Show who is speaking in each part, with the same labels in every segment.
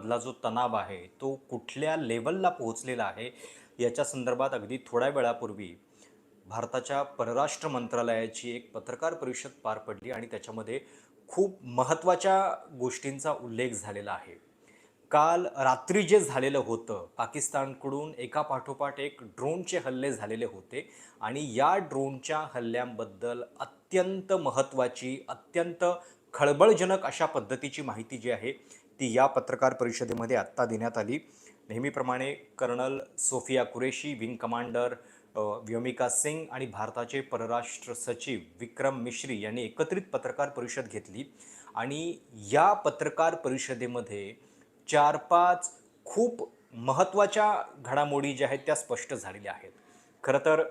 Speaker 1: मधला जो तणाव आहे तो कुठल्या लेवलला पोहोचलेला आहे याच्या संदर्भात अगदी थोड्या वेळापूर्वी भारताच्या परराष्ट्र मंत्रालयाची एक पत्रकार परिषद पार पडली आणि त्याच्यामध्ये खूप महत्त्वाच्या गोष्टींचा उल्लेख झालेला आहे. काल रात्री जे झालेलं होतं पाकिस्तानकडून एका पाठोपाठ एक ड्रोनचे हल्ले झालेले होते आणि या ड्रोनच्या हल्ल्यांबद्दल अत्यंत महत्त्वाची अत्यंत खळबळजनक अशा पद्धतीची माहिती जी आहे ती या पत्रकार परिषदेमध्ये आत्ता देण्यात आली. नेहमीप्रमाणे colonel Sofia Qureshi wing commander Vyomika Singh आणि भारताचे परराष्ट्र सचिव विक्रम मिश्री यांनी एकत्रित पत्रकार परिषद घेतली आणि या पत्रकार परिषदेमध्ये चार पाच खूप महत्त्वाच्या घडामोडी ज्या आहेत त्या स्पष्ट झालेल्या आहेत. खरं तर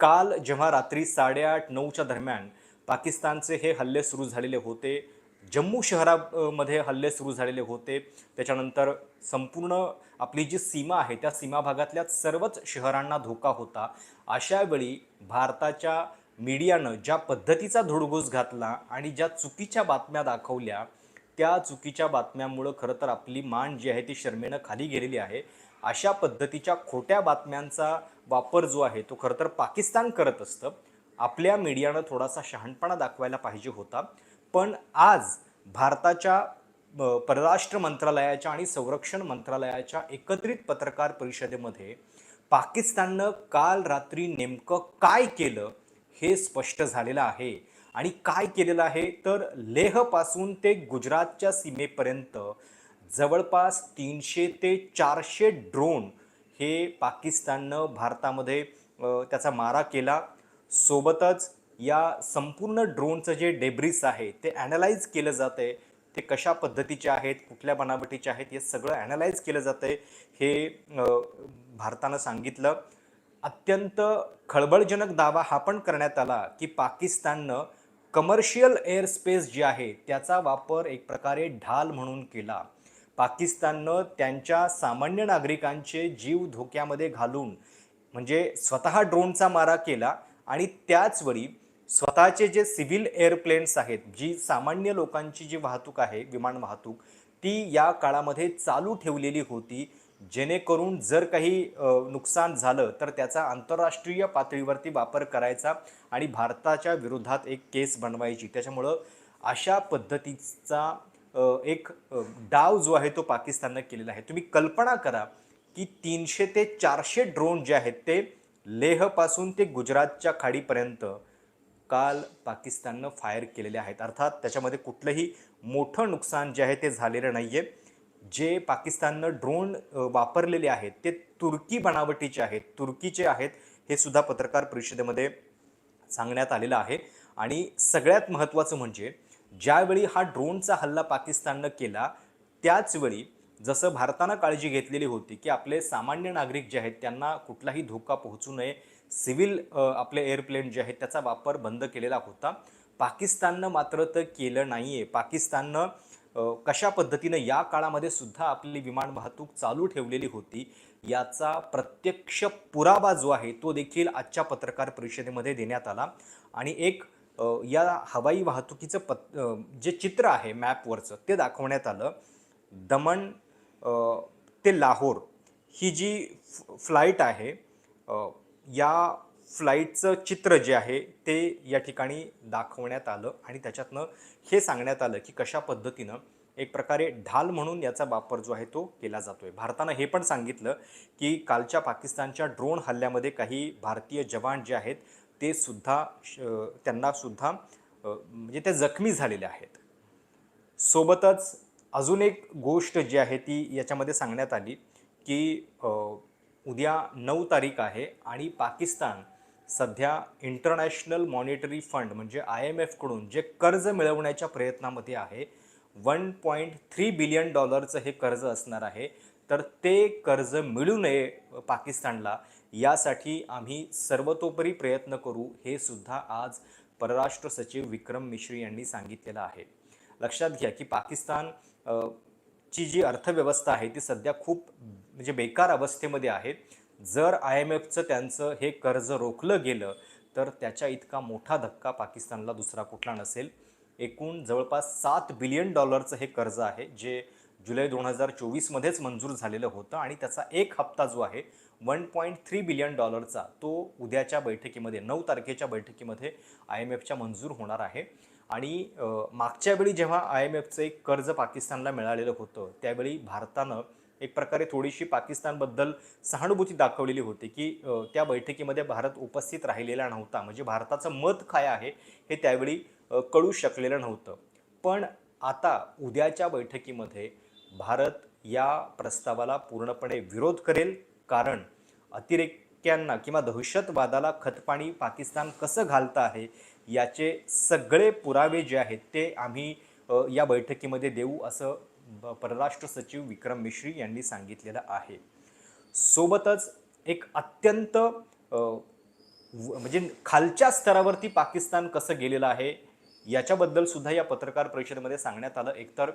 Speaker 1: काल जेव्हा रात्री साडेआठ नऊच्या दरम्यान पाकिस्तानचे हे हल्ले सुरू झालेले होते जम्मू शहरामध्ये हल्ले सुरू झालेले होते. त्याच्यानंतर संपूर्ण आपली जी सीमा आहे त्या सीमा भागातल्या सर्वच शहरांना धोका होता. अशावेळी भारताच्या मीडियानं ज्या पद्धतीचा धुडगूस घातला आणि ज्या चुकीच्या बातम्या दाखवल्या त्या चुकीच्या बातम्यांमुळं खरं तर आपली मान जी आहे ती शर्मेनं खाली गेलेली आहे. अशा पद्धतीच्या खोट्या बातम्यांचा वापर जो आहे तो खरं तर पाकिस्तान करत असतं. आपल्या मीडियानं थोडासा शहाणपणा दाखवायला पाहिजे होता. पण आज भारताच्या परराष्ट्र मंत्रालयाच्या आणि संरक्षण मंत्रालयाच्या एकत्रित पत्रकार परिषदेमध्ये पाकिस्ताननं काल रात्री नेमकं काय केलं हे स्पष्ट झालेलं आहे. आणि काय केलेलं आहे? तर लेहपासून ते गुजरातच्या सीमेपर्यंत जवळपास तीनशे ते चारशे ड्रोन हे पाकिस्ताननं भारतामध्ये त्याचा मारा केला. सोबतच या संपूर्ण ड्रोनचं जे डेब्रिस आहे ते ॲनालाइज केलं जातं आहे ते कशा पद्धतीचे आहेत कुठल्या बनावटीचे आहेत हे सगळं ॲनालाइज केलं जातं आहे हे भारतानं सांगितलं. अत्यंत खळबळजनक दावा हा पण करण्यात आला की पाकिस्ताननं कमर्शियल एअर स्पेस जे आहे त्याचा वापर एक प्रकारे ढाल म्हणून केला. पाकिस्ताननं त्यांच्या सामान्य नागरिकांचे जीव धोक्यामध्ये घालून म्हणजे स्वतः ड्रोनचा मारा केला आणि त्याचवेळी स्वतःचे जे सिव्हिल एअरप्लेन्स आहेत जी सामान्य लोकांची जी वाहतूक आहे विमान वाहतूक ती या काळामध्ये चालू ठेवलेली होती. जेणेकरून जर काही नुकसान झालं तर त्याचा आंतरराष्ट्रीय पातळीवरती वापर करायचा आणि भारताच्या विरोधात एक केस बनवायची. त्याच्यामुळं अशा पद्धतीचा एक डाव जो आहे तो पाकिस्ताननं केलेला आहे. तुम्ही कल्पना करा की तीनशे ते चारशे ड्रोन जे आहेत ते लेहपासून ते गुजरातच्या खाडीपर्यंत काल पाकिस्ताननं फायर केलेले आहेत. अर्थात त्याच्यामध्ये कुठलंही मोठं नुकसान जे आहे ते झालेलं नाही आहे जे पाकिस्ताननं ड्रोन वापरलेले आहेत ते तुर्की बनावटीचे आहेत. तुर्कीचे आहेत हे सुद्धा पत्रकार परिषदेमध्ये सांगण्यात आलेलं आहे. आणि सगळ्यात महत्त्वाचं म्हणजे ज्यावेळी हा ड्रोनचा हल्ला पाकिस्ताननं केला त्याचवेळी जसं भारतानं काळजी घेतलेली होती की आपले सामान्य नागरिक जे आहेत त्यांना कुठलाही धोका पोहोचू नये सिव्हिल आपले एअरप्लेन जे आहेत त्याचा वापर बंद केलेला होता. पाकिस्ताननं मात्र तर केलं नाही आहे पाकिस्ताननं कशा पद्धतीनं या काळामध्ये सुद्धा आपली विमान वाहतूक चालू ठेवलेली होती याचा प्रत्यक्ष पुरावा जो आहे तो देखील आजच्या पत्रकार परिषदेमध्ये देण्यात आला. आणि एक या हवाई वाहतुकीचं पत जे चित्र आहे मॅपवरचं ते दाखवण्यात आलं. दमण ते लाहोर ही जी फ फ्लाईट आहे या फ्लाईटचं चित्र जे आहे ते या ठिकाणी दाखवण्यात आलं आणि त्याच्यातनं हे सांगण्यात आलं की कशा पद्धतीनं एक प्रकारे ढाल म्हणून याचा वापर जो आहे तो केला जातोय. भारतानं हे पण सांगितलं की कालच्या पाकिस्तानच्या ड्रोन हल्ल्यामध्ये काही भारतीय जवान जे आहेत ते सुद्धा श- त्यांना सुद्धा म्हणजे ते जखमी झालेले आहेत. सोबतच अजून एक गोष्ट जी आहे ती याच्यामध्ये सांगण्यात आली की उद्या नऊ तारीख आहे आणि पाकिस्तान सध्या इंटरनॅशनल मॉनिटरी फंड म्हणजे आय एम एफकडून जे कर्ज मिळवण्याच्या प्रयत्नामध्ये आहे वन पॉईंट थ्री बिलियन डॉलरचं हे कर्ज असणार आहे. तर ते कर्ज मिळू नये पाकिस्तानला यासाठी आम्ही सर्वतोपरी प्रयत्न करू हे सुद्धा आज परराष्ट्र सचिव विक्रम मिश्री यांनी सांगितलेलं आहे. लक्षात घ्या की पाकिस्तान ची जी अर्थव्यवस्था आहे ती सध्या खूप म्हणजे बेकार अवस्थेमध्ये आहेत. जर आय एम एफचं त्यांचं हे कर्ज रोखलं गेलं तर त्याच्या इतका मोठा धक्का पाकिस्तानला दुसरा कुठला नसेल. एकूण जवळपास सात बिलियन डॉलरचं हे कर्ज आहे जे जुलै दोन हजार चोवीसमध्येच मंजूर झालेलं होतं आणि त्याचा एक हप्ता जो आहे वन पॉईंट थ्री बिलियन डॉलरचा तो उद्याच्या बैठकीमध्ये नऊ तारखेच्या बैठकीमध्ये आय एम एफच्या मंजूर होणार आहे. आणि मागच्या वेळी जेव्हा आय एम एफचं एक कर्ज पाकिस्तानला मिळालेलं होतं त्यावेळी भारतानं एक प्रकारे थोडीशी पाकिस्तानबद्दल सहानुभूती दाखवलेली होती की त्या बैठकीमध्ये भारत उपस्थित राहिलेला नव्हता. म्हणजे भारताचं मत काय आहे हे त्यावेळी कळू शकलेलं नव्हतं. पण आता उद्याच्या बैठकीमध्ये भारत या प्रस्तावाला पूर्णपणे विरोध करेल कारण अतिरेक्यांना किंवा दहशतवादाला खतपाणी पाकिस्तान कसं घालतं आहे याचे सगळे पुरावे जे आहेत ते आम्ही या बैठकीमध्ये देऊ असं परराष्ट्र सचिव विक्रम मिश्री यांनी सांगितलेलं आहे. सोबतच एक अत्यंत व- म्हणजे खालच्या स्तरावरती पाकिस्तान कसं गेलेलं आहे याच्याबद्दल सुद्धा या पत्रकार परिषदेमध्ये सांगण्यात आलं. एकतर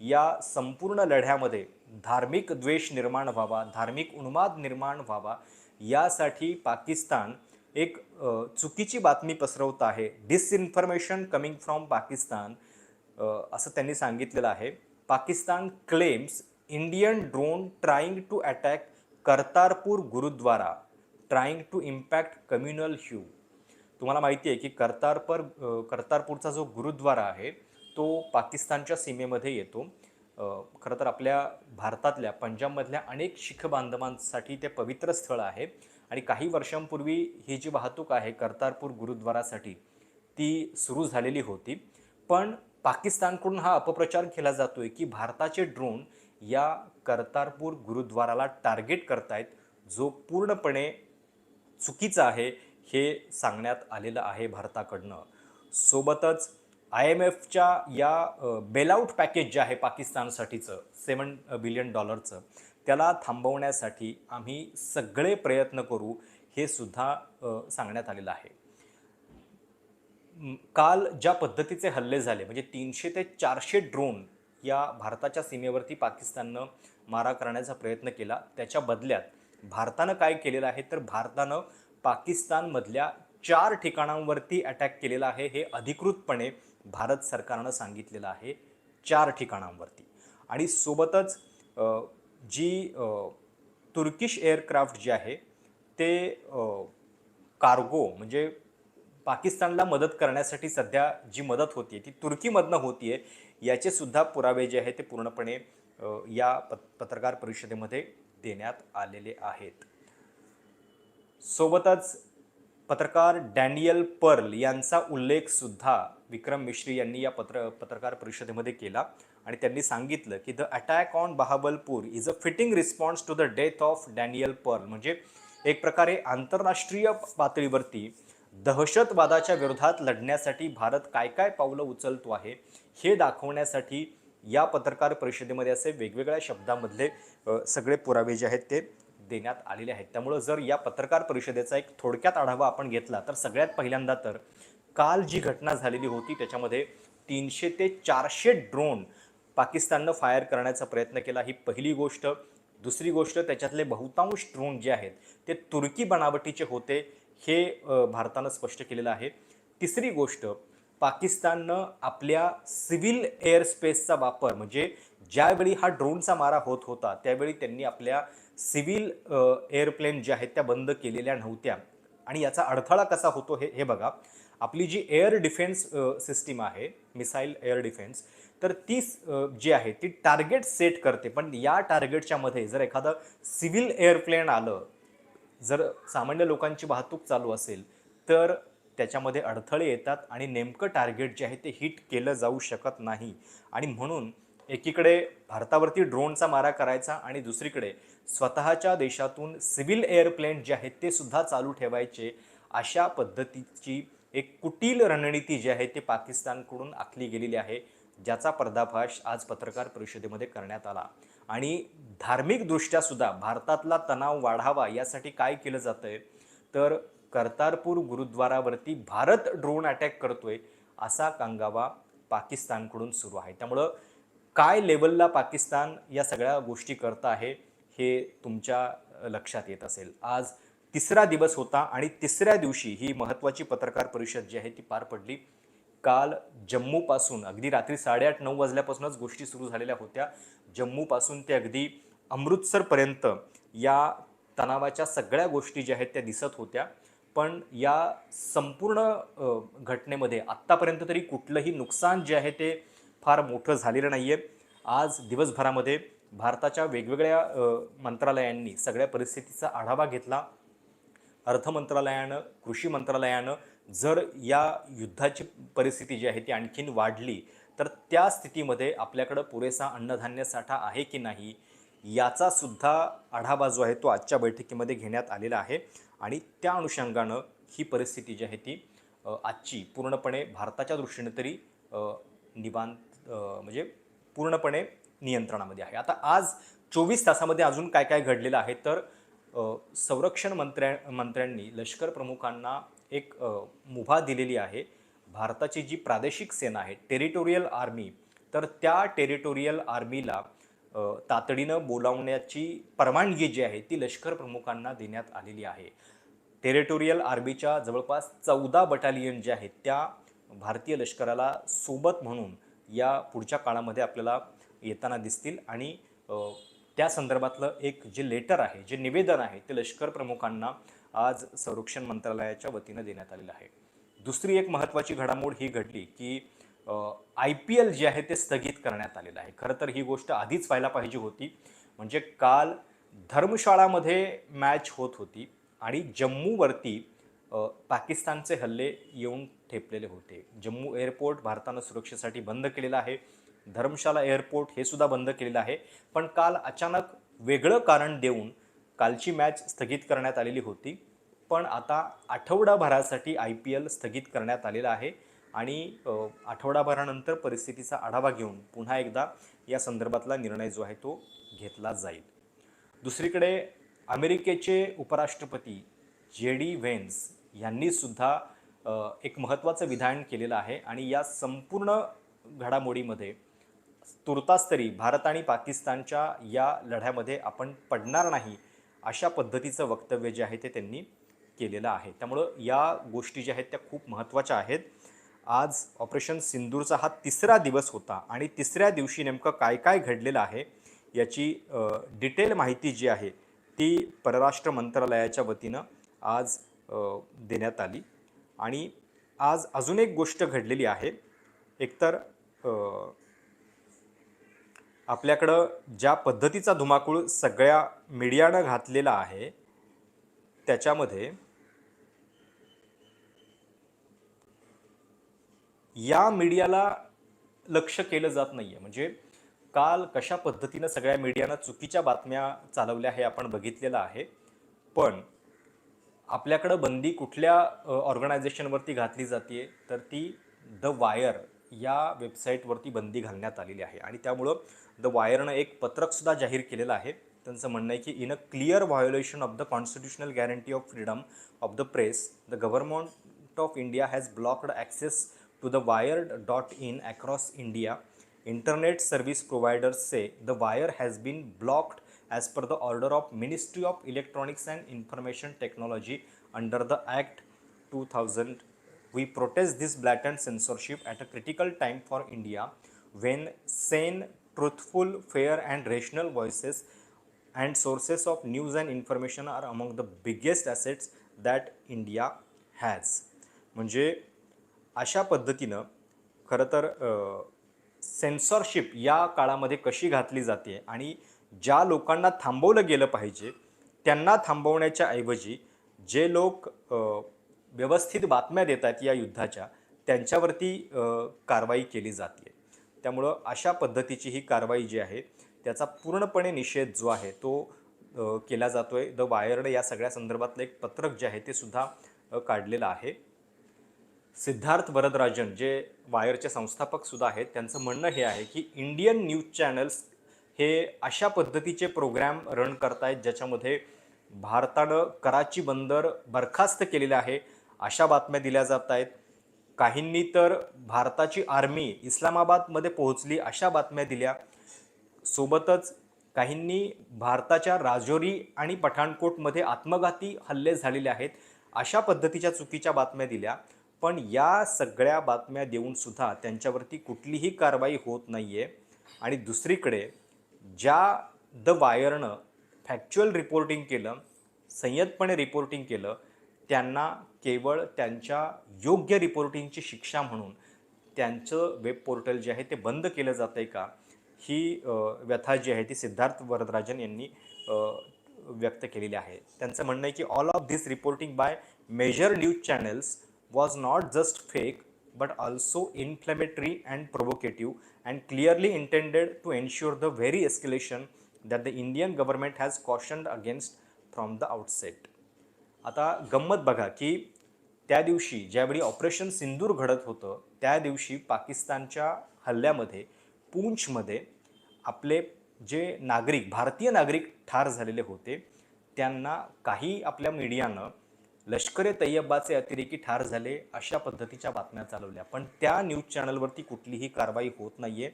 Speaker 1: या संपूर्ण लढ्यामध्ये धार्मिक द्वेष निर्माण व्हावा धार्मिक उन्माद निर्माण व्हावा यासाठी पाकिस्तान एक चुकीची बातमी पसरवत आहे. डिसइन्फॉर्मेशन कमिंग फ्रॉम पाकिस्तान असं त्यांनी सांगितलेलं आहे. Pakistan claims Indian drone trying to attack Kartarpur Gurdwara trying to impact communal hue तुम्हाला माहिती आहे की कर्तारपर कर्तारपूरचा करतारपूरचा जो गुरुद्वारा आहे तो पाकिस्तानच्या सीमेमध्ये येतो. खरं तर आपल्या भारतातल्या पंजाबमधल्या अनेक शीख बांधवांसाठी ते पवित्र स्थळ आहे. आणि काही वर्षांपूर्वी ही जी वाहतूक आहे करतारपूर गुरुद्वारासाठी ती सुरू झालेली होती. पण पाकिस्तानकडून हा अपप्रचार केला जातोय की भारताचे ड्रोन या करतारपूर गुरुद्वाराला टार्गेट करतायत जो पूर्णपणे चुकीचा आहे हे सांगण्यात आलेलं आहे भारताकडनं. सोबतच आय एम एफच्या या बेलआउट पॅकेज जे आहे पाकिस्तानसाठीचं सेवन बिलियन डॉलरचं त्याला थांबवण्यासाठी आम्ही सगळे प्रयत्न करू हे सुद्धा सांगण्यात आलेलं आहे. काल ज्या पद्धतीचे हल्ले झाले म्हणजे तीनशे ते चारशे ड्रोन या भारताच्या सीमेवरती पाकिस्ताननं मारा करण्याचा प्रयत्न केला. त्याच्या बदल्यात भारतानं काय केलेलं आहे? तर भारतानं पाकिस्तानमधल्या चार ठिकाणांवरती अटॅक केलेला आहे. हे अधिकृतपणे भारत सरकारनं सांगितलेलं आहे चार ठिकाणांवरती. आणि सोबतच जी तुर्किश एअरक्राफ्ट जे आहे ते कार्गो म्हणजे पाकिस्तानला मदत करण्यासाठी सध्या जी मदत होती ती तुर्कीमधनं होती आहे याचे सुद्धा पुरावे जे आहे ते पूर्णपणे या पत पत्रकार परिषदेमध्ये देण्यात आलेले आहेत. सोबतच पत्रकार डॅनियल पर्ल यांचा उल्लेख सुद्धा विक्रम मिश्री यांनी या पत्र पत्रकार परिषदेमध्ये केला आणि त्यांनी सांगितलं की the attack on Bahawalpur is a fitting response to the death of Daniel Pearl. म्हणजे एक प्रकारे आंतरराष्ट्रीय पातळीवरती दहशतवादाच्या विरोधात लढण्यासाठी भारत काय काय पावलं उचलतो आहे हे दाखवण्यासाठी या पत्रकार परिषदेमध्ये असे वेगवेगळ्या शब्दामधले सगळे पुरावे जे आहेत ते देण्यात आलेले आहेत. त्यामुळं जर या पत्रकार परिषदेचा एक थोडक्यात आढावा आपण घेतला तर सगळ्यात पहिल्यांदा तर काल जी घटना झालेली होती त्याच्यामध्ये तीनशे ते चारशे ड्रोन पाकिस्ताननं फायर करण्याचा प्रयत्न केला. ही पहिली गोष्ट. दुसरी गोष्ट त्याच्यातले बहुतांश ड्रोन जे आहेत ते तुर्की बनावटीचे होते. हे भारतानं स्पष्ट केलेलं आहे. तिसरी गोष्ट पाकिस्ताननं आपल्या सिव्हिल एअर स्पेसचा वापर म्हणजे ज्यावेळी हा ड्रोनचा मारा होत होता त्यावेळी त्यांनी आपल्या सिव्हिल एअरप्लेन ज्या आहेत त्या बंद केलेल्या नव्हत्या. आणि याचा अडथळा कसा होतो हे हे बघा. आपली जी एअर डिफेन्स सिस्टीम आहे मिसाईल एअर डिफेन्स तर ती जी आहे ती टार्गेट सेट करते. पण या टार्गेटच्या मध्ये जर एखादं सिव्हिल एअरप्लेन आलं जर सामान्य लोकांची वाहतूक चालू असेल तर त्याच्यामध्ये अडथळे येतात आणि नेमकं टार्गेट जे आहे ते हिट केलं जाऊ शकत नाही. आणि म्हणून एकीकडे भारतावरती ड्रोनचा मारा करायचा आणि दुसरीकडे स्वतःच्या देशातून सिव्हिल एअरप्लेन जे आहेत ते सुद्धा चालू ठेवायचे अशा पद्धतीची एक कुटील रणनीती जी आहे ते पाकिस्तानकडून आखली गेलेली आहे ज्याचा पर्दाफाश आज पत्रकार परिषदेमध्ये करण्यात आला. आणि धार्मिकदृष्ट्या सुद्धा भारतातला तणाव वाढावा यासाठी काय केलं जातं आहे तर करतारपूर गुरुद्वारावरती भारत ड्रोन अटॅक करतोय असा कांगावा पाकिस्तानकडून सुरू आहे. त्यामुळं काय लेवलला पाकिस्तान या सगळ्या गोष्टी करत आहे हे तुमच्या लक्षात येत असेल. आज तिसरा दिवस होता आणि तिसऱ्या दिवशी ही महत्त्वाची पत्रकार परिषद जी आहे ती पार पडली. काल जम्मूपासून अगदी रात्री साडेआठ नऊ वाजल्यापासूनच गोष्टी सुरू झालेल्या होत्या. जम्मूपासून ते अगदी अमृतसरपर्यंत या तणावाच्या सगळ्या गोष्टी ज्या आहेत त्या दिसत होत्या. पण या संपूर्ण घटनेमध्ये आत्तापर्यंत तरी कुठलंही नुकसान जे आहे ते फार मोठं झालेलं नाही आहे आज दिवसभरामध्ये भारताच्या वेगवेगळ्या मंत्रालयांनी सगळ्या परिस्थितीचा आढावा घेतला. अर्थ मंत्रालयानं कृषी मंत्रालयानं जर या युद्धाची परिस्थिती जी आहे ती आणखीन वाढली तर त्या स्थितीमध्ये आपल्याकडं पुरेसा अन्नधान्य साठा आहे की नाही याचा सुद्धा आढावा जो आहे तो आजच्या बैठकीमध्ये घेण्यात आलेला आहे. आणि त्या अनुषंगानं ही परिस्थिती जी आहे ती आजची पूर्णपणे भारताच्या दृष्टीने तरी निवांत म्हणजे पूर्णपणे नियंत्रणामध्ये आहे. आता आज चोवीस तासामध्ये अजून काय काय घडलेलं आहे तर संरक्षण मंत्र्या मंत्र्यांनी लष्कर प्रमुखांना एक मुभा दिलेली आहे. भारताची जी प्रादेशिक सेना आहे टेरिटोरियल आर्मी तर त्या टेरिटोरियल आर्मीला तातडीनं बोलावण्याची परवानगी जी आहे ती लष्कर प्रमुखांना देण्यात आलेली आहे. टेरिटोरियल आर्मीच्या जवळपास चौदा बटालियन ज्या आहेत त्या भारतीय लष्कराला सोबत म्हणून या पुढच्या काळामध्ये आपल्याला येताना दिसतील आणि त्या संदर्भातलं एक जे लेटर आहे जे निवेदन आहे ते लष्कर प्रमुखांना आज संरक्षण मंत्रालयाच्या वतीनं देण्यात आलेलं आहे. दुसरी एक महत्त्वाची घडामोड ही घडली की आय पी एल जे आहे ते स्थगित करण्यात आलेलं आहे. खरं तर ही गोष्ट आधीच व्हायला पाहिजे होती. म्हणजे काल धर्मशाळामध्ये मॅच होत होती आणि जम्मूवरती पाकिस्तानचे हल्ले येऊन ठेपलेले होते. जम्मू एअरपोर्ट भारतानं सुरक्षेसाठी बंद केलेलं आहे. धर्मशाला एअरपोर्ट हे सुद्धा बंद केलेलं आहे. पण काल अचानक वेगळं कारण देऊन कालची मॅच स्थगित करण्यात आलेली होती. पण आता आठवडाभरासाठी आय पी एल स्थगित करण्यात आलेलं आहे आणि आठवडाभरानंतर परिस्थितीचा आढावा घेऊन पुन्हा एकदा या संदर्भातला निर्णय जो आहे तो घेतला जाईल. दुसरीकडे अमेरिकेचे उपराष्ट्रपती जे डी व्हेन्स यांनीसुद्धा एक महत्त्वाचं विधान केलेलं आहे आणि या संपूर्ण घडामोडीमध्ये तुर्तास तरी भारत आणि पाकिस्तानच्या या लढ्यामध्ये आपण पडणार नाही अशा पद्धतीचं वक्तव्य जे आहे ते त्यांनी केलेलं आहे. त्यामुळं या गोष्टी ज्या आहेत त्या खूप महत्त्वाच्या आहेत. आज ऑपरेशन सिंदूरचा हा तिसरा दिवस होता आणि तिसऱ्या दिवशी नेमकं काय काय घडलेलं आहे याची डिटेल माहिती जी आहे ती परराष्ट्र मंत्रालयाच्या वतीनं आज देण्यात आली. आणि आज अजून एक गोष्ट घडलेली आहे. एकतर आपल्याकडं ज्या पद्धतीचा धुमाकूळ सगळ्या मीडियानं घातलेला आहे त्याच्यामध्ये या मीडियाला लक्ष केलं जात नाही आहे म्हणजे काल कशा पद्धतीनं सगळ्या मीडियानं चुकीच्या बातम्या चालवल्या हे आपण बघितलेलं आहे. पण आपल्याकडं बंदी कुठल्या ऑर्गनायझेशनवरती घातली जाते तर ती द वायर या वेबसाईटवरती बंदी घालण्यात आलेली आहे आणि त्यामुळं द वायरनं एक पत्रकसुद्धा जाहीर केलेलं आहे त्यांचं म्हणणं आहे की in a clear violation of the constitutional guarantee of freedom of the press the government of India has blocked access to the wired dot in across India internet service providers says the wire has been blocked as per the order of Ministry of Electronics and Information Technology under the Act 2000. We protest this blatant censorship at a critical time for India when sane, truthful, fair, and rational voices and sources of news and information are among the biggest assets that India has. म्हणजे अशा पद्धतीनं खरं तर censorship या काळामध्ये कशी घातली जाते आणि ज्या लोकांना थांबवलं गेलं पाहिजे त्यांना थांबवण्याच्या ऐवजी जे लोक अ, व्यवस्थित बातम्या देत आहेत या युद्धाच्या त्यांच्यावरती कारवाई केली जाते त्यामुळं अशा पद्धतीची ही कारवाई जी आहे त्याचा पूर्णपणे निषेध जो आहे तो केला जातो आहे द वायर्ड या सगळ्या संदर्भातलं एक पत्रक जे आहे ते सुद्धा काढलेलं आहे. सिद्धार्थ वरदराजन जे वायरचे संस्थापक सुद्धा आहेत त्यांचं म्हणणं हे आहे की इंडियन न्यूज चॅनल्स हे अशा पद्धतीचे प्रोग्रॅम रन करतायत ज्याच्यामध्ये भारतानं कराची बंदर बरखास्त केलेलं आहे अशा बातम्या दिल्या जात आहेत. काहींनी तर भारताची आर्मी इस्लामाबादमध्ये पोहोचली अशा बातम्या दिल्या. सोबतच काहींनी भारताच्या राजौरी आणि पठाणकोटमध्ये आत्मघाती हल्ले झालेले आहेत अशा पद्धतीच्या चुकीच्या बातम्या दिल्या. पण या सगळ्या बातम्या देऊन सुद्धा त्यांच्यावरती कुठलीही कारवाई होत नाही आहे आणि दुसरीकडे ज्या द वायरनं फॅक्च्युअल रिपोर्टिंग केलं संयतपणे रिपोर्टिंग केलं त्यांना केवळ त्यांच्या योग्य रिपोर्टिंगची शिक्षा म्हणून त्यांचं वेब पोर्टल जे आहे ते बंद केलं जात आहे का? ही व्यथा जी आहे ती सिद्धार्थ वरदराजन यांनी व्यक्त केलेली आहे. त्यांचं म्हणणं आहे की all of this reporting by major news channels was not just fake but also inflammatory and provocative and clearly intended to ensure the very escalation that the Indian government has cautioned against from the outset आता गंमत बघा की त्या दिवशी ज्यावेळी operation सिंदूर घडत होतं त्या दिवशी पाकिस्तानच्या हल्ल्यामध्ये पूंछमध्ये आपले जे नागरिक भारतीय नागरिक ठार झालेले होते त्यांना काही आपल्या मीडियानं लष्कर ए तय्यबाचे अतिरेकी ठार झाले अशा पद्धतीच्या बातम्या चालवल्या. पण त्या न्यूज चॅनलवरती कुठलीही कारवाई होत नाही आहे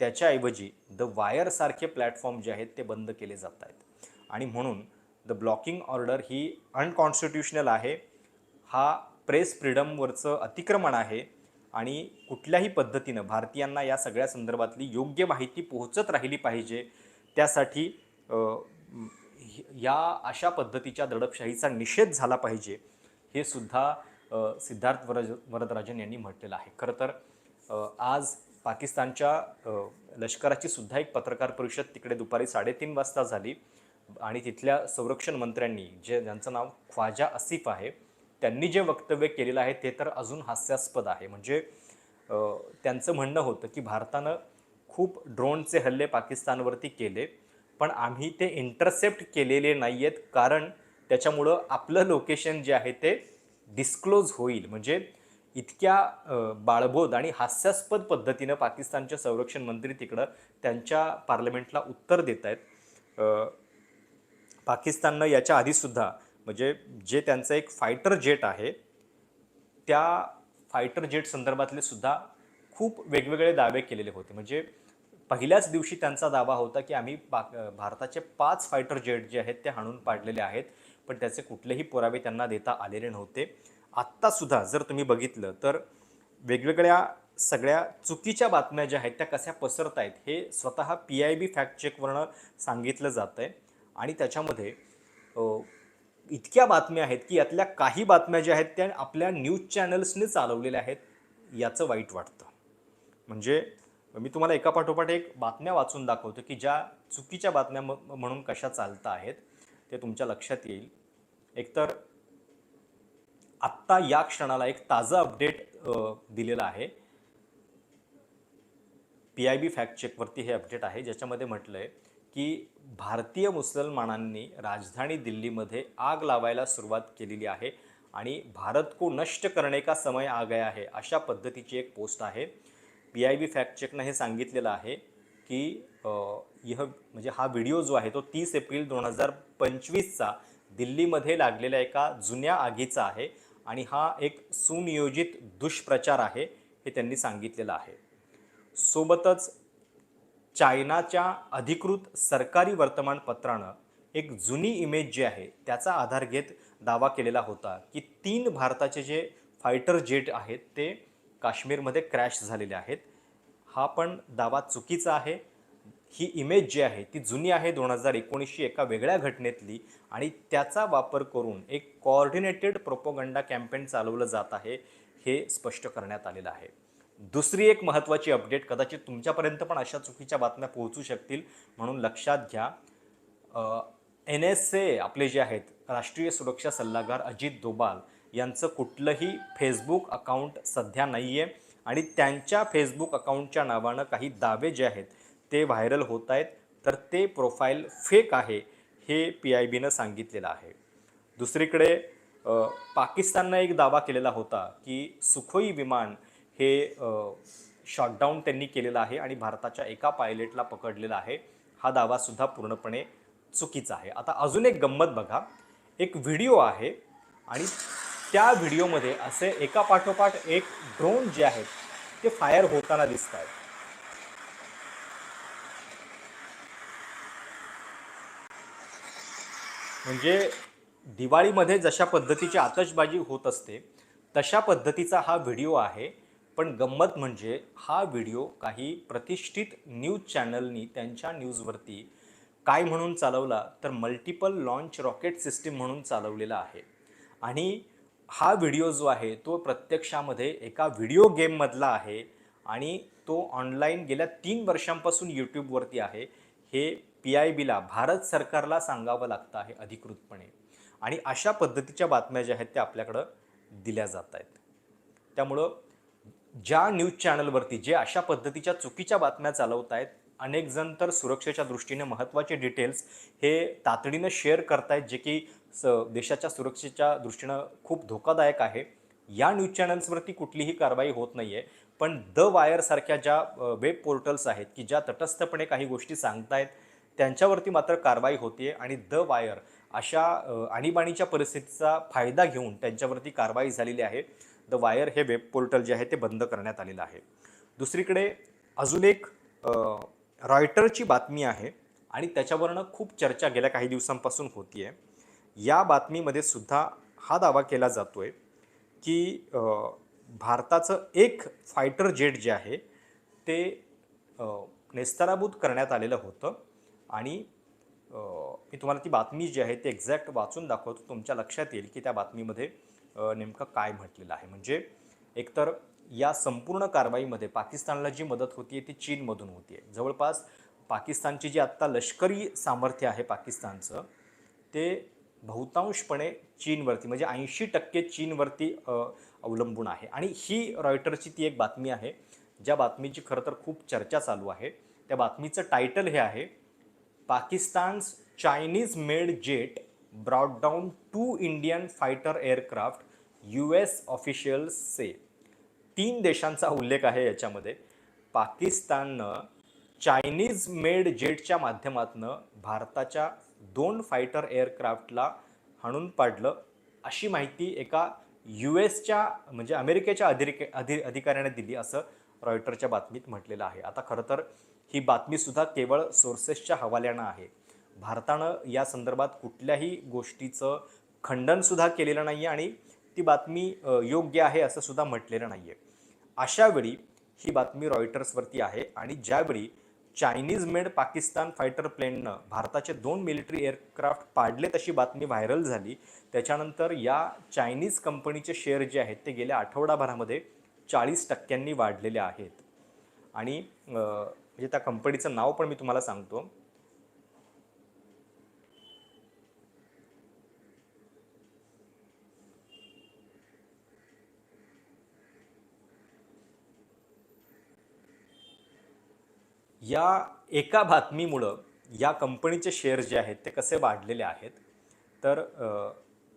Speaker 1: त्याच्याऐवजी द वायरसारखे प्लॅटफॉर्म जे आहेत ते बंद केले जात आहेत आणि म्हणून द ब्लॉकिंग ऑर्डर ही अनकॉन्स्टिट्युशनल आहे. हा प्रेस फ्रीडमवरचं अतिक्रमण आहे आणि कुठल्याही पद्धतीनं भारतीयांना या सगळ्या संदर्भातली योग्य माहिती पोहोचत राहिली पाहिजे त्यासाठी या अशा पद्धतीच्या दडपशाहीचा निषेध झाला पाहिजे हे सुद्धा सिद्धार्थ वरज वरदराजन यांनी म्हटलेलं आहे. खरं तर आज पाकिस्तानच्या लष्कराची सुद्धा एक पत्रकार परिषद तिकडे दुपारी साडेतीन वाजता झाली आणि तिथल्या संरक्षण मंत्र्यांनी जे ज्यांचं नाव ख्वाजा आसिफ आहे त्यांनी जे वक्तव्य केलेलं आहे ते तर अजून हास्यास्पद आहे. म्हणजे त्यांचं म्हणणं होतं की भारतानं खूप ड्रोनचे हल्ले पाकिस्तानवरती केले पण आम्ही ते इंटरसेप्ट केलेले नाही आहेत कारण त्याच्यामुळं आपलं लोकेशन जे आहे ते डिस्क्लोज होईल. म्हणजे इतक्या बाळबोध आणि हास्यास्पद पद्धतीनं पाकिस्तानचे संरक्षण मंत्री तिकडं त्यांच्या पार्लमेंटला उत्तर देत आहेत पाकिस्ताननं याच्या आधीसुद्धा म्हणजे जे त्यांचं एक फायटर जेट आहे त्या फायटर जेट संदर्भातले सुद्धा खूप वेगवेगळे दावे केलेले होते. म्हणजे पहिल्याच दिवशी त्यांचा दावा होता की आम्ही पाक भारताचे पाच फायटर जेट जे आहेत ते हाणून पाडलेले आहेत पण त्याचे कुठलेही पुरावे त्यांना देता आलेले नव्हते. आत्तासुद्धा जर तुम्ही बघितलं तर वेगवेगळ्या सगळ्या चुकीच्या बातम्या ज्या आहेत त्या कशा पसरत आहेत हे स्वतः पी आय बी फॅक्ट चेकवरनं सांगितलं जातं आहे आणि त्याच्यामध्ये इतक्या बातम्या आहेत की यातल्या काही बातम्या ज्या आहेत त्या आपल्या न्यूज चॅनल्सने चालवलेल्या आहेत याचं वाईट वाटतं. म्हणजे मी तुम्हाला एका पाठोपाठ एक बातम्या वाचून दाखवतो की ज्या चुकीच्या बातम्या म- म्हणून कशा चालता आहेत ते तुमच्या लक्षात येईल. एकतर आत्ता या क्षणाला एक ताजं अपडेट दिलेला दिलेलं आहे. पी आय बी फॅक्ट चेकवरती हे अपडेट आहे ज्याच्यामध्ये म्हटलं आहे की भारतीय मुसलमानांनी राजधानी दिल्लीमध्ये आग लावायला सुरुवात केलेली आहे आणि भारत को नष्ट करणे का समय आ गया आहे अशा पद्धतीची एक पोस्ट आहे. पी आय बी फॅक्ट चेकनं हे सांगितलेलं आहे की यह म्हणजे हा व्हिडिओ जो आहे तो तीस एप्रिल दोन हजार पंचवीसचा दिल्लीमध्ये लागलेल्या एका जुन्या आगीचा आहे आणि हा एक सुनियोजित दुष्प्रचार आहे हे त्यांनी सांगितलेलं आहे. सोबतच चायनाच्या अधिकृत सरकारी वर्तमानपत्रानं एक जुनी इमेज जी आहे त्याचा आधार घेत दावा केलेला होता की तीन भारताचे जे फायटर जेट आहेत ते काश्मीरमध्ये क्रॅश झालेले आहेत. हा पण दावा चुकीचा आहे. ही इमेज जी आहे ती जुनी आहे दोन हजार एकोणीसशी एका वेगळ्या घटनेतली आणि त्याचा वापर करून एक कॉर्डिनेटेड प्रोपोगंडा कॅम्पेन चालवलं जात आहे हे स्पष्ट करण्यात आलेलं आहे. दुसरी एक महत्त्वाची अपडेट कदाचित तुमच्यापर्यंत पण अशा चुकीच्या बातम्या पोहोचू शकतील म्हणून लक्षात घ्या. एन एस ए आपले जे आहेत राष्ट्रीय सुरक्षा सल्लागार अजित दोबाल यांचं कुठलंही फेसबुक अकाउंट सध्या नाही आहे आणि त्यांच्या फेसबुक अकाउंटच्या नावानं काही दावे जे आहेत ते व्हायरल होत आहेत. तर ते प्रोफाईल फेक आहे हे पी आय बीनं सांगितलेलं आहे. दुसरीकडे पाकिस्ताननं एक दावा केलेला होता की सुखोई विमान हे शॉटडाऊन त्यांनी केलेलं आहे आणि भारताच्या एका पायलटला पकडलेला आहे. हा दावासुद्धा पूर्णपणे चुकीचा आहे. आता अजून एक गंमत बघा. एक व्हिडिओ आहे आणि त्या व्हिडिओमध्ये असे एका पाठोपाठ एक ड्रोन जे आहेत ते फायर होताना दिसत आहेत. म्हणजे दिवाळीमध्ये जशा पद्धतीची आतषबाजी होत असते तशा पद्धतीचा हा व्हिडिओ आहे. पण गंमत म्हणजे हा व्हिडिओ काही प्रतिष्ठित न्यूज चॅनलनी त्यांच्या न्यूजवरती काय म्हणून चालवला तर मल्टिपल लॉन्च रॉकेट सिस्टीम म्हणून चालवलेला आहे. आणि हा व्हिडिओ जो आहे तो प्रत्यक्षामध्ये एका व्हिडिओ गेममधला आहे आणि तो ऑनलाईन गेल्या तीन वर्षांपासून यूट्यूबवरती आहे. हे पी आय बीला भारत सरकारला सांगावं लागतं आहे अधिकृतपणे. आणि अशा पद्धतीच्या बातम्या ज्या आहेत त्या आपल्याकडं दिल्या जात आहेत. त्यामुळं ज्या न्यूज चॅनलवरती जे अशा पद्धतीच्या चुकीच्या बातम्या चालवत आहेत अनेक जण तर सुरक्षेच्या दृष्टीने महत्त्वाचे डिटेल्स हे तातडीनं शेअर करतायत जे की स देशाच्या सुरक्षेच्या दृष्टीनं खूप धोकादायक आहे. या न्यूज चॅनल्सवरती कुठलीही कारवाई होत नाही आहे पण द वायरसारख्या ज्या वेब पोर्टल्स आहेत की ज्या तटस्थपणे काही गोष्टी सांगतायत त्यांच्यावरती मात्र कारवाई होते आणि द वायर अशा आणीबाणीच्या परिस्थितीचा फायदा घेऊन त्यांच्यावरती कारवाई झालेली आहे. द वायर हे वेब पोर्टल जे आहे ते बंद करण्यात आलेलं आहे. दुसरीकडे अजून एक रॉयटरची बातमी आहे आणि त्याच्यावरनं खूप चर्चा गेल्या काही दिवसांपासून होती आहे या बातमीमध्ये सुद्धा हा दावा केला जातो आहे की भारताचं एक फायटर जेट जे आहे ते नेस्ताराभूत करण्यात आलेलं होतं आणि मी तुम्हाला ती बातमी जी आहे ती एक्झॅक्ट वाचून दाखवतो तुमच्या लक्षात येईल की त्या बातमीमध्ये नेमकं काय म्हटलेलं आहे? म्हणजे एकतर या संपूर्ण कारवाईमध्ये पाकिस्तानला जी मदत होती ती चीनमधून होती आहे जवळपास पाकिस्तानची जी आत्ता लष्करी सामर्थ्य आहे पाकिस्तानचं ते बहुतांशपणे चीनवरती म्हणजे ऐंशी टक्के चीनवरती अवलंबून आहे. आणि ही रॉयटरची ती एक बातमी आहे ज्या बातमीची खरं तर खूप चर्चा चालू आहे. त्या बातमीचं टायटल हे आहे Pakistan's Chinese made jet brought down two Indian fighter aircraft U S officials say तीन देशांचा उल्लेख आहे याच्यामध्ये. पाकिस्ताननं चायनीज मेड जेटच्या माध्यमातून भारताच्या दोन फायटर एअरक्राफ्टला हाणून पाडलं. अशी माहिती एका यू एसच्या म्हणजे अमेरिकेच्या अधिक अधि अधिकाऱ्याने दिली असं रॉयटरच्या बातमीत म्हटलेलं आहे. आता खरं तर ही बातमीसुद्धा केवळ सोर्सेसच्या हवाल्यानं आहे. भारतानं या संदर्भात कुठल्याही गोष्टीचं खंडनसुद्धा केलेलं नाही आहे आणि ती बातमी योग्य आहे असं सुद्धा म्हटलेलं नाही आहे अशावेळी ही बातमी रॉयटर्सवरती आहे आणि ज्यावेळी चायनीज मेड पाकिस्तान फायटर प्लेननं भारताचे दोन मिलिटरी एअरक्राफ्ट पाडले तशी बातमी व्हायरल झाली त्याच्यानंतर या चायनीज कंपनीचे शेअर जे आहेत ते गेल्या आठवडाभरामध्ये चाळीस टक्क्यांनी वाढलेले आहेत. आणि म्हणजे त्या कंपनीचं नाव पण मी तुम्हाला सांगतो. या एका बातमीमुळं या कंपनीचे शेअर जे आहेत ते कसे वाढलेले आहेत? तर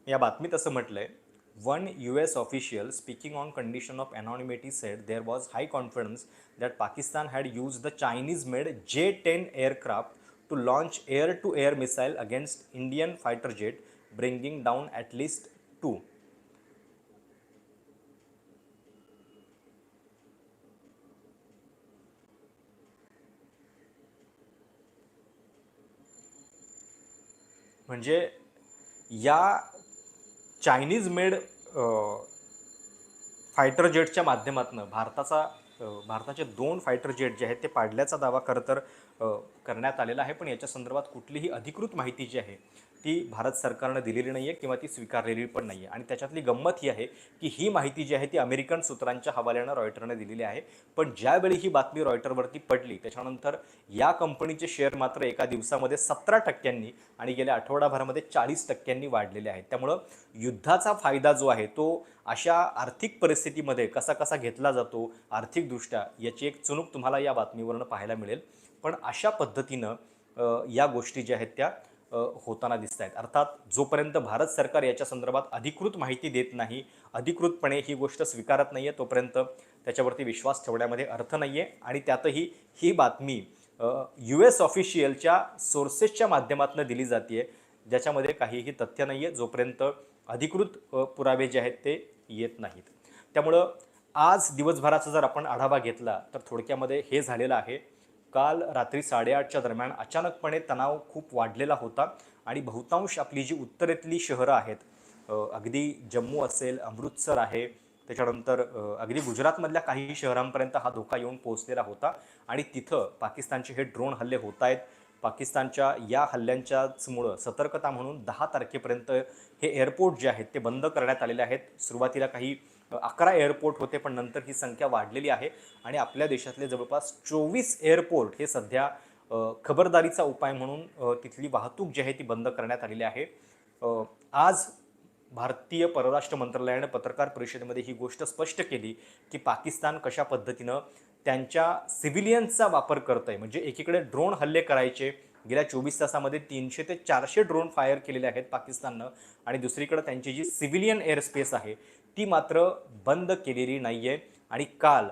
Speaker 1: या बातमीत असं म्हटलं आहे one U S official speaking on condition of anonymity said there was high confidence that Pakistan had used the Chinese made J ten aircraft to launch air to air missile against Indian fighter jet bringing down at least two म्हणजे या Chinese made fighter जेटच्या माध्यमातून भारताचा भारताचे दोन fighter jet J आहेत ते पाडल्याचा दावा खरं तर करण्यात आलेला आहे. पण याच्या संदर्भात कुठलीही अधिकृत माहिती जी आहे ती भारत सरकारनं दिलेली नाही आहे किंवा ती स्वीकारलेली पण नाही आहे आणि त्याच्यातली गंमत ही आहे की ही माहिती जी आहे ती अमेरिकन सूत्रांच्या हवाल्यानं रॉयटरने दिलेली आहे. पण ज्यावेळी ही बातमी रॉयटरवरती पडली त्याच्यानंतर या कंपनीचे शेअर मात्र एका दिवसामध्ये सतरा टक्क्यांनी आणि गेल्या आठवडाभरामध्ये चाळीस टक्क्यांनी वाढलेले आहेत. त्यामुळं युद्धाचा फायदा जो आहे तो अशा आर्थिक परिस्थितीमध्ये कसा कसा घेतला जातो आर्थिकदृष्ट्या याची एक चुणूक तुम्हाला या बातमीवरनं पाहायला मिळेल. पण अशा पद्धतीनं या गोष्टी ज्या आहेत त्या होताना दिसत आहेत अर्थात जोपर्यंत भारत सरकार याच्या संदर्भात अधिकृत माहिती देत नाही अधिकृतपणे ही गोष्ट स्वीकारत नाही आहे तोपर्यंत त्याच्यावरती विश्वास ठेवण्यामध्ये अर्थ नाही आहे आणि त्यातही ही बातमी यू एस ऑफिशियलच्या सोर्सेसच्या माध्यमातून दिली जाते ज्याच्यामध्ये काहीही तथ्य नाही आहे जोपर्यंत अधिकृत पुरावे जे आहेत ते येत नाहीत. त्यामुळं आज दिवसभराचा जर आपण आढावा घेतला तर थोडक्यामध्ये हे झालेलं आहे. काल रात्री साडेआठच्या दरम्यान अचानकपणे तणाव खूप वाढलेला होता आणि बहुतांश आपली जी उत्तरेतली शहरं आहेत अगदी जम्मू असेल अमृतसर आहे त्याच्यानंतर अगदी गुजरातमधल्या काही शहरांपर्यंत हा धोका येऊन पोहोचलेला होता आणि तिथं पाकिस्तानचे हे ड्रोन हल्ले होत आहेत. पाकिस्तानच्या या हल्ल्यांच्याचमुळं सतर्कता म्हणून दहा तारखेपर्यंत हे एअरपोर्ट जे आहेत ते बंद करण्यात आलेले आहेत. सुरुवातीला काही अकरा एअरपोर्ट होते पण नंतर ही संख्या वाढलेली आहे. आणि आपल्या देशातले जवळपास चोवीस एअरपोर्ट हे सध्या खबरदारीचा उपाय म्हणून तिथली वाहतूक जी आहे ती बंद करण्यात आलेली आहे. आज भारतीय परराष्ट्र मंत्रालयानं पत्रकार परिषदेमध्ये ही गोष्ट स्पष्ट केली की पाकिस्तान कशा पद्धतीनं त्यांच्या सिव्हिलियन्सचा वापर करत आहे म्हणजे एकीकडे ड्रोन हल्ले करायचे गेल्या चोवीस तासामध्ये तीनशे ते चारशे ड्रोन फायर केलेले आहेत पाकिस्ताननं. आणि दुसरीकडे त्यांची जी सिव्हिलियन एअर स्पेस आहे ती मात्र बंद केलेली नाही आहे आणि काल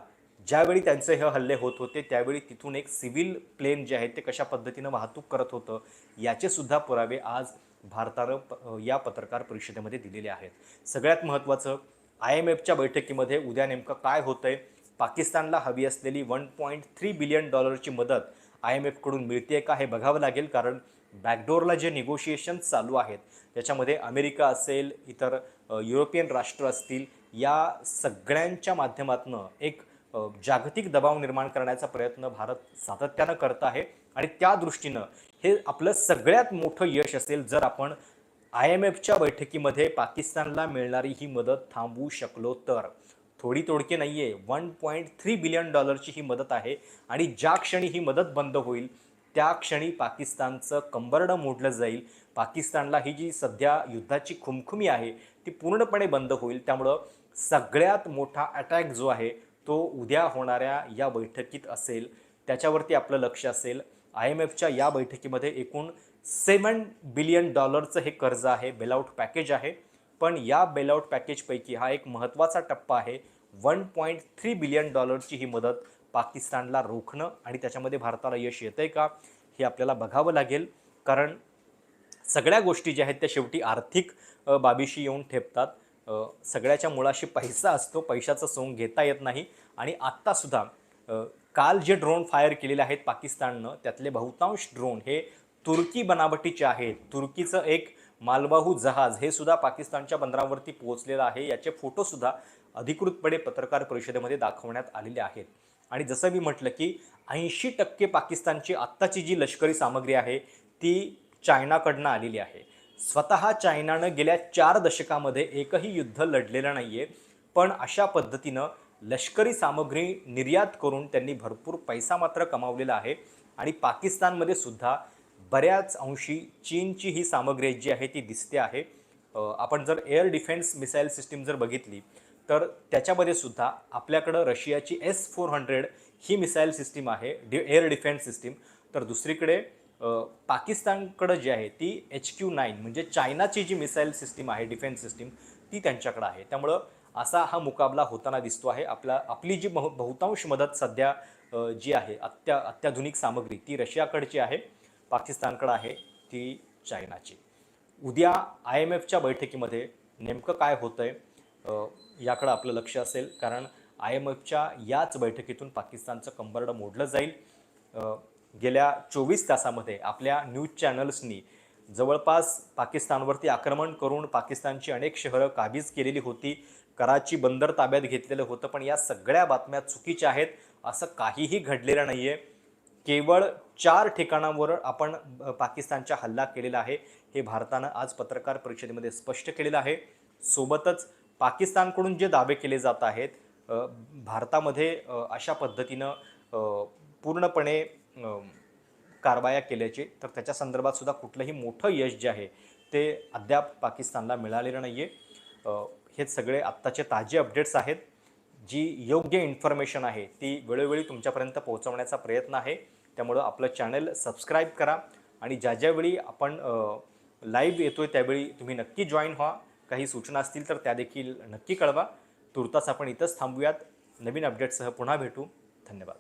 Speaker 1: ज्यावेळी त्यांचे हे हल्ले होत होते त्यावेळी तिथून एक सिव्हिल प्लेन जे आहे ते कशा पद्धतीनं वाहतूक करत होतं याचेसुद्धा पुरावे आज भारतानं प- या पत्रकार परिषदेमध्ये दिलेले आहेत. सगळ्यात महत्त्वाचं आय एम एफच्या बैठकीमध्ये उद्या नेमकं काय होतंय? पाकिस्तानला हवी असलेली वन पॉईंट थ्री बिलियन डॉलरची मदत आय एम एफकडून मिळते का हे बघावं लागेल कारण बॅकडोरला जे निगोशिएशन चालू आहेत त्याच्यामध्ये अमेरिका असेल इतर युरोपियन राष्ट्र असतील या सगळ्यांच्या माध्यमातून एक जागतिक दबाव निर्माण करण्याचा प्रयत्न भारत सातत्यानं करत आहे. आणि त्या दृष्टीनं हे आपलं सगळ्यात मोठं यश असेल जर आपण आय एम एफच्या बैठकीमध्ये पाकिस्तानला मिळणारी ही मदत थांबवू शकलो तर. थोडी तोडकी नाही आहे वन पॉईंट थ्री बिलियन डॉलरची ही मदत आहे. आणि ज्या क्षणी ही मदत बंद होईल त्या क्षणी पाकिस्तानचं कंबरडं मोडलं जाईल. पाकिस्तानला ही जी सध्या युद्धाची खुमखुमी आहे ती पूर्णपणे बंद होईल. त्यामुळं सगळ्यात मोठा अटॅक जो आहे तो उद्या होणाऱ्या या बैठकीत असेल. त्याच्यावरती आपलं लक्ष असेल. आय एम एफच्या या बैठकीमध्ये एकूण सेवन बिलियन डॉलरचं हे कर्ज आहे बेलआउट पॅकेज आहे. पण या बेलआउट पॅकेजपैकी हा एक महत्त्वाचा टप्पा आहे. वन पॉईंट थ्री बिलियन डॉलरची ही मदत पाकिस्तानला रोखणं आणि त्याच्यामध्ये भारताला यश येतं आहे का हे आपल्याला बघावं लागेल. कारण सगळ्या गोष्टी ज्या आहेत त्या शेवटी आर्थिक बाबीशी येऊन ठेपतात. सगळ्याच्या मुळाशी पैसा असतो पैशाचं सोंग घेता येत नाही. आणि आत्तासुद्धा काल जे ड्रोन फायर केलेले आहेत पाकिस्ताननं त्यातले बहुतांश ड्रोन हे तुर्की बनावटीचे आहेत. तुर्कीचं एक मालवाहू जहाज हे सुद्धा पाकिस्तानच्या बंदरावरती पोहोचलेलं आहे. याचे फोटोसुद्धा अधिकृतपणे पत्रकार परिषदेमध्ये दाखवण्यात आलेले आहेत. आणि जसं मी म्हटलं की ऐंशी टक्के पाकिस्तानची आत्ताची जी लष्करी सामग्री आहे ती चायनाकडनं आलेली आहे. स्वतः चायनानं गेल्या चार दशकामध्ये एकही युद्ध लढलेलं नाही आहे पण अशा पद्धतीनं लष्करी सामग्री निर्यात करून त्यांनी भरपूर पैसा मात्र कमावलेला आहे आणि पाकिस्तानमध्ये सुद्धा बऱ्याच अंशी चीनची ही सामग्री जी आहे ती दिसते आहे. आपण जर एअर डिफेन्स मिसाईल सिस्टीम जर बघितली तर त्याच्यामध्ये सुद्धा आपल्याकडं रशियाची एस फोर हंड्रेड ही मिसाईल सिस्टीम आहे डि एअर डिफेन्स सिस्टीम. तर दुसरीकडे पाकिस्तानकडं जी आहे ती एच क्यू नाईन म्हणजे चायनाची जी मिसाईल सिस्टीम आहे डिफेन्स सिस्टीम ती त्यांच्याकडं आहे. त्यामुळं असा हा मुकाबला होताना दिसतो आहे. आपला आपली जी बहु बहुतांश मदत सध्या जी आहे अत्या अत्याधुनिक सामग्री ती रशियाकडची आहे पाकिस्तानकडं आहे ती चायनाची. उद्या आय एम एफच्या बैठकीमध्ये नेमकं काय होतं आहे याकडं आपलं लक्ष असेल. कारण आय एम एफच्या याच बैठकीतून पाकिस्तानचं कंबरडं मोडलं जाईल. गेल्या चोवीस तासामध्ये आपल्या न्यूज चॅनल्सनी जवळपास पाकिस्तानवरती आक्रमण करून पाकिस्तानची अनेक शहरं काबीज केलेली होती. कराची बंदर ताब्यात घेतलेलं होतं पण या सगळ्या बातम्या चुकीच्या आहेत असं काहीही घडलेलं नाही आहे केवळ चार ठिकाणांवर आपण पाकिस्तानचा हल्ला केलेला आहे हे भारतानं आज पत्रकार परिषदेमध्ये स्पष्ट केलेलं आहे. सोबतच पाकिस्तानकडून जे दावे केले जात आहेत भारतामध्ये अशा पद्धतीनं पूर्णपणे कारवाया केल्याचे तर त्याच्या संदर्भात सुद्धा कुठलंही मोठं यश जे आहे ते अद्याप पाकिस्तानला मिळालेलं नाही आहे हे सगळे आत्ताचे ताजे अपडेट्स आहेत. जी योग्य इन्फॉर्मेशन आहे ती वेळोवेळी तुमच्यापर्यंत पोहोचवण्याचा प्रयत्न आहे. त्यामुळं आपलं चॅनल सबस्क्राईब करा आणि ज्या ज्यावेळी आपण लाईव्ह येतो आहे त्यावेळी तुम्ही नक्की जॉईन व्हा. काही सूचना असतील तर त्या देखील नक्की कळवा. तुर्तास आपण इथंच थांबूयात. नवीन अपडेटसह पुन्हा भेटू. धन्यवाद.